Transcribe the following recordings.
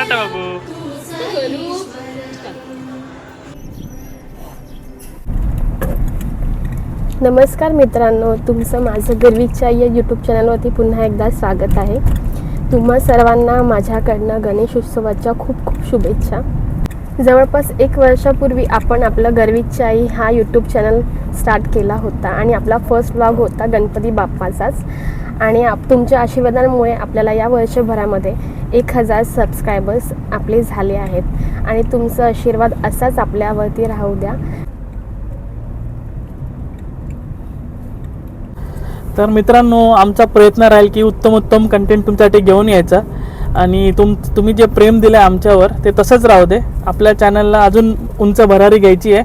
टाटा बाबू. नमस्कार मित्रांनो तुमचं माझं गर्वीच्या या यूट्यूब चॅनलवरती पुन्हा एकदा स्वागत आहे. तुम्हा सर्वांना माझ्याकडनं गणेश उत्सवाच्या खूप खूप शुभेच्छा. जवळपास एक वर्षापूर्वी आपण आपलं गर्वीची आई हा यूट्यूब चॅनल स्टार्ट केला होता आणि आपला फर्स्ट ब्लॉग होता गणपती बाप्पाचाच. आणि आप तुमच्या आशीर्वादांमुळे आपल्याला या वर्षभरामध्ये एक हजार सबस्क्रायबर्स आपले झाले आहेत. आणि तुमचा आशीर्वाद असाच आपल्यावरती राहू द्या. तर मित्रांनो आमचा प्रयत्न राहील की उत्तम उत्तम कंटेंट तुमच्यासाठी घेऊन यायचा. आणि तुम तुम्ही जे प्रेम दिलं आहे आमच्यावर ते तसंच राहू दे. आपल्या चॅनलला अजून उंच भरारी घ्यायची आहे.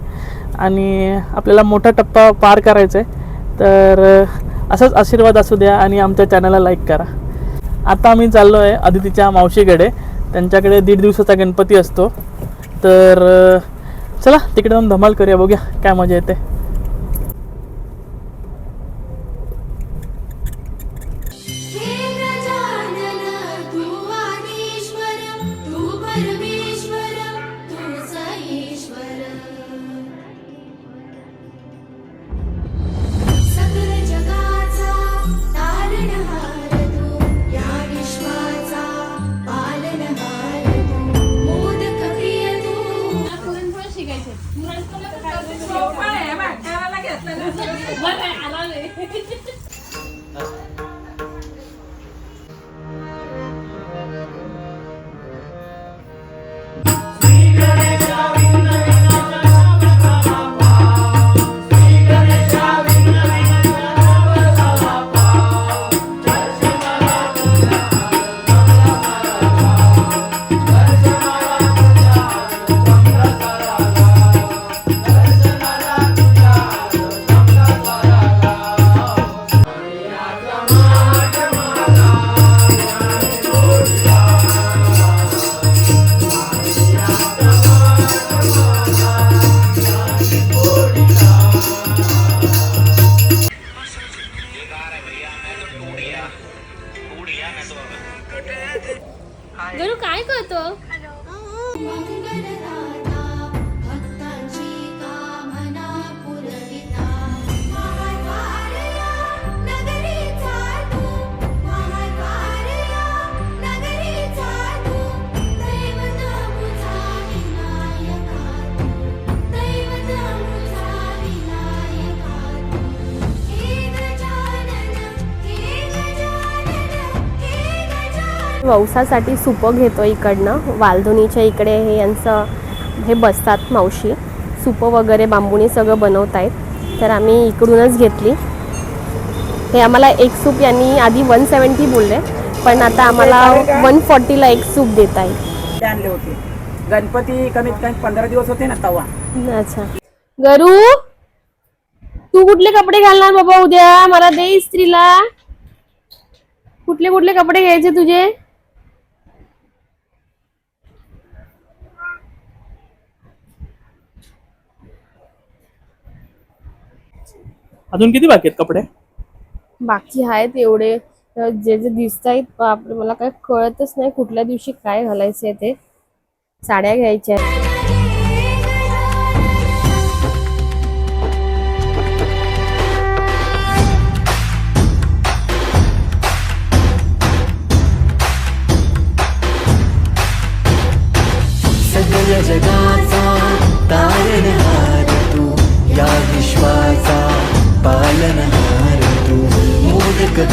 आणि आपल्याला मोठा टप्पा पार करायचा आहे. तर असाच आशीर्वाद असू द्या आणि आमच्या चॅनलला लाईक करा. आता आम्ही चाललो आहे अदितीच्या मावशीकडे. त्यांच्याकडे दीड दिवसाचा गणपती असतो. तर चला तिकडे जाऊन धमाल करूया. बघूया काय मजा येते. वौसासाठी सुपं घेतो इकडनं. वालधुनीच्या इकडे हे यांचं हे बसतात मावशी. सुपं वगैरे बांबूनी सगळं बनवत आहेत तर आम्ही इकडूनच घेतली. हे आम्हाला एक सूप यांनी आधी वन सेवन्टी बोलले पण आता आम्हाला वन फॉर्टीला एक सूप देत आहे आणले होते. गणपती कमीत कमी पंधरा दिवस होते ना तवा. अच्छा. गरू तू कुठले कपडे घालणार बाबा उद्या? मला दे इस्त्रीला. कुठले कुठले कपडे घ्यायचे तुझे? अजून किती बाकी आहेत कपडे? बाकी आहेत एवढे. जे जे दिसत आहेत बापरे मला काय कळतच नाही कुठल्या दिवशी काय घालायचंय ते. साड्या घ्यायच्या आहेत.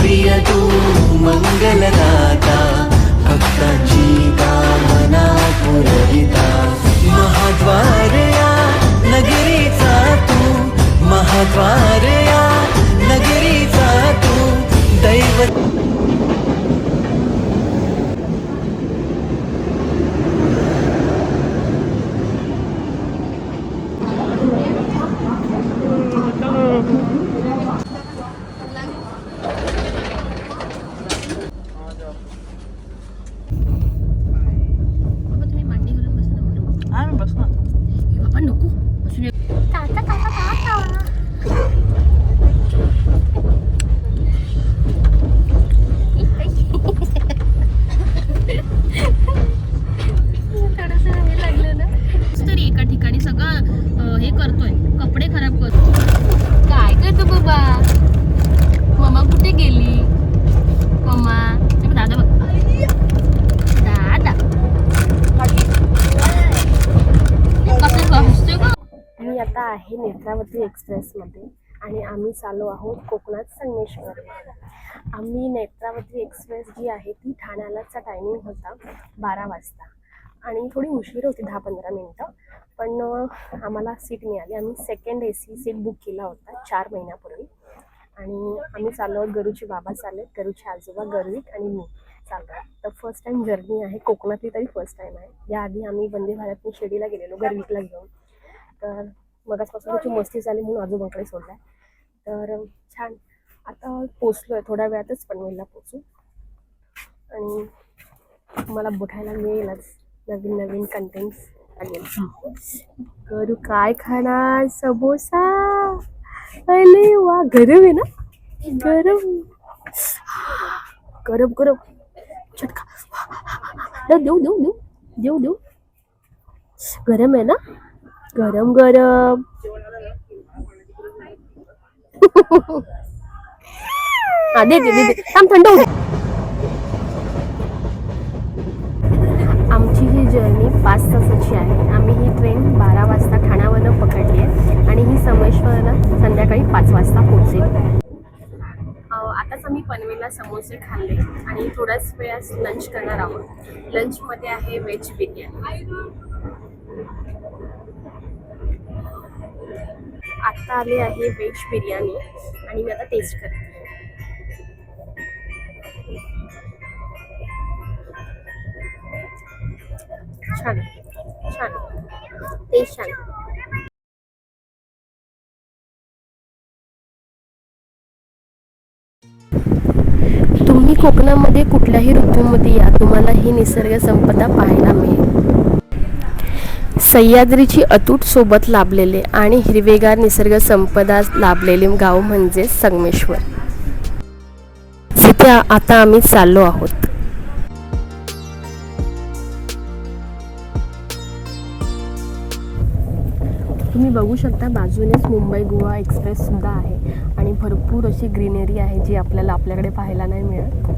प्रिय तू मंगलदाता भक्तांची कामना पुरविता. महाद्वार या नगरीचा तू महाद्वारया नगरीचा तू दैवत आहे नेत्रावती एक्सप्रेसमध्ये आणि आम्ही चाललो आहोत कोकणात संगमेश्वर. आम्ही नेत्रावती एक्सप्रेस जी आहे ती ठाण्यालाचा टायमिंग होता बारा वाजता. आणि थोडी उशीर होती दहा पंधरा मिनटं. पण आम्हाला सीट मिळाली. आम्ही second A C seat book केला होता चार महिन्यापूर्वी. आणि आम्ही चाललो आहोत गरुचे बाबा चालले गरुचे आजोबा गरवीक आणि मी चाललो तर फर्स्ट टाईम जर्नी आहे. कोकणातली तरी फर्स्ट टाइम आहे. याआधी आम्ही वंदे भारतने शिर्डीला गेलेलो गरवीतला घेऊन तर मगाचपासून त्याची मस्ती झाली म्हणून आजोबाकडे सोडलाय. तर छान. आता पोचलो आहे थोड्या वेळातच पनवेलला पोचू. आणि मला बघायला मिळेलच. नवीन नवीन कंटेंट्स लागेल करू काय खाणार? समोसा? अरे वा गरम आहे ना? गरम. गरम गरम. चटका. देऊ देऊ देऊ. देऊ देऊ. गरम आहे ना? गरम गरम. हा दे थांब थंड दे. आमची ही जर्नी पाच तासाची आहे. आम्ही ही ट्रेन बारा वाजता ठाण्यावरनं पकडली आहे आणि ही संगमेश्वरला संध्याकाळी पाच वाजता पोहोचेल. आताच आम्ही पनवेलला समोसे खाल्ले आणि थोड्याच वेळात लंच करणार आहोत. लंचमध्ये आहे व्हेज बिर्याणी. आत्ता आले आहे व्हेज बिर्याणी आणि मी आता टेस्ट करते. छान छान. टेस्ट छान. तुम्ही कोकणामध्ये कुठल्याही ऋतूमध्ये या. तुम्हाला ही निसर्ग संपदा पाहायला मिळेल. सह्याद्रीची अतूट सोबत लाभलेले आणि हिरवेगार निसर्ग संपदा लाभलेले गाव म्हणजे संगमेश्वर. जिथे आता आम्ही चाललो आहोत. तुम्ही बघू शकता बाजूनेच मुंबई गोवा एक्सप्रेस सुद्धा आहे आणि भरपूर अशी ग्रीनरी आहे जी आपल्याला आपल्याकडे पाहायला नाही मिळत.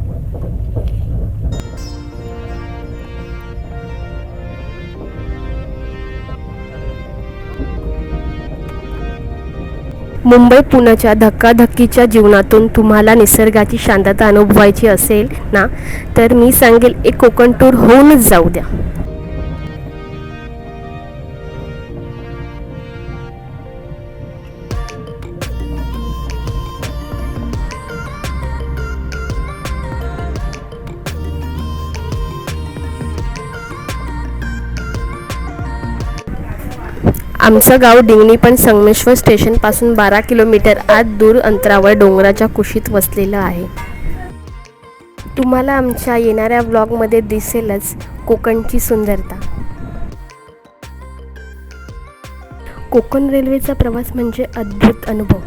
मुंबई पुण्याच्या धक्काधक्कीच्या जीवनातून तुम्हाला निसर्गाची शांतता अनुभवायची असेल ना? तर मी सांगेल एक कोकण टूर होऊनच जाऊ द्या. आमचं गाव डिंगणी पण संगमेश्वर स्टेशनपासून बारा किलोमीटर आत दूर अंतरावर डोंगराच्या कुशीत वसलेलं आहे. तुम्हाला आमच्या येणाऱ्या ब्लॉगमध्ये दिसेलच कोकणची सुंदरता. कोकण रेल्वेचा प्रवास म्हणजे अद्भुत अनुभव.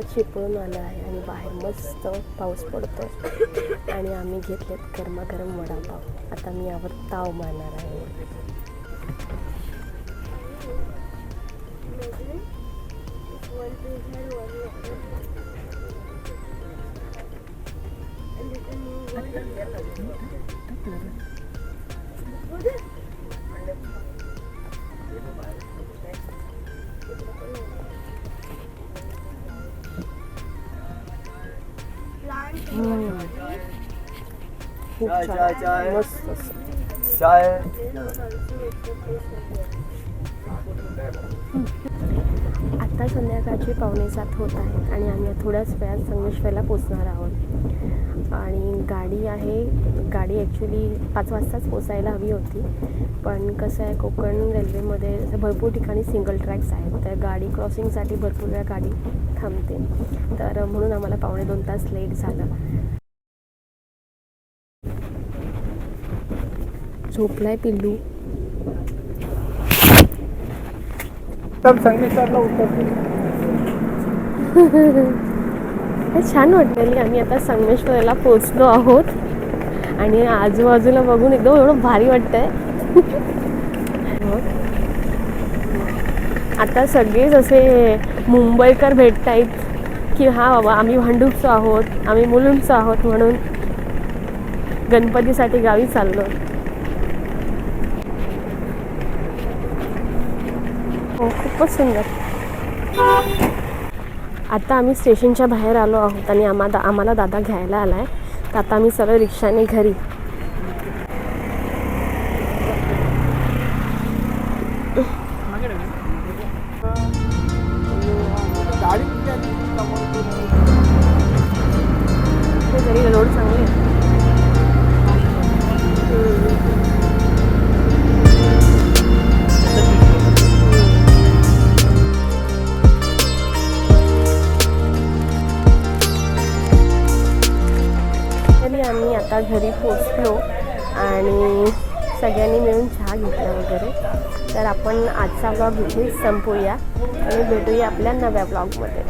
ढगात शिपळून आलं आहे आणि बाहेर मस्त पाऊस पडतो आणि आम्ही घेतलेत गरमागरम वडापाव. आता मी यावर ताव मारणार आहे. चाय चाय चाय मस्त. चाय आता संध्याकाळचे पावणे सात होत आहेत आणि आम्ही थोड्याच वेळात संगमेश्वरला पोचणार आहोत. आणि गाडी आहे गाडी ॲक्च्युली पाच वाजताच पोचायला हवी होती. पण कसं आहे कोकण रेल्वेमध्ये भरपूर ठिकाणी सिंगल ट्रॅक्स आहेत. तर गाडी क्रॉसिंगसाठी भरपूर वेळा गाडी थांबते. तर म्हणून आम्हाला पावणे दोन तास लेट झालं. झोपलाय पिल्लू. छान वाटलेली आम्ही आता संगमेश्वरला पोचलो आहोत. आणि आजूबाजूला बघून एकदम एवढं भारी वाटतंय. आता सगळेच असे मुंबईकर भेटत आहेत की हा बाबा आम्ही भांडूपचो आहोत आम्ही मुलुंडचो आहोत म्हणून गणपतीसाठी गावी चाललो हो खूपच सुंदर. आता आम्ही स्टेशनच्या बाहेर आलो आहोत आणि आम्हाला आम्हाला दादा घ्यायला आला आहे तर आता आम्ही सगळं रिक्षाने घरी आता घरी पोचलो आणि सगळ्यांनी मिळून चहा घेतला वगैरे. तर आपण आजचा ब्लॉग इथे संपूया आणि भेटूया आपल्या नव्या ब्लॉगमध्ये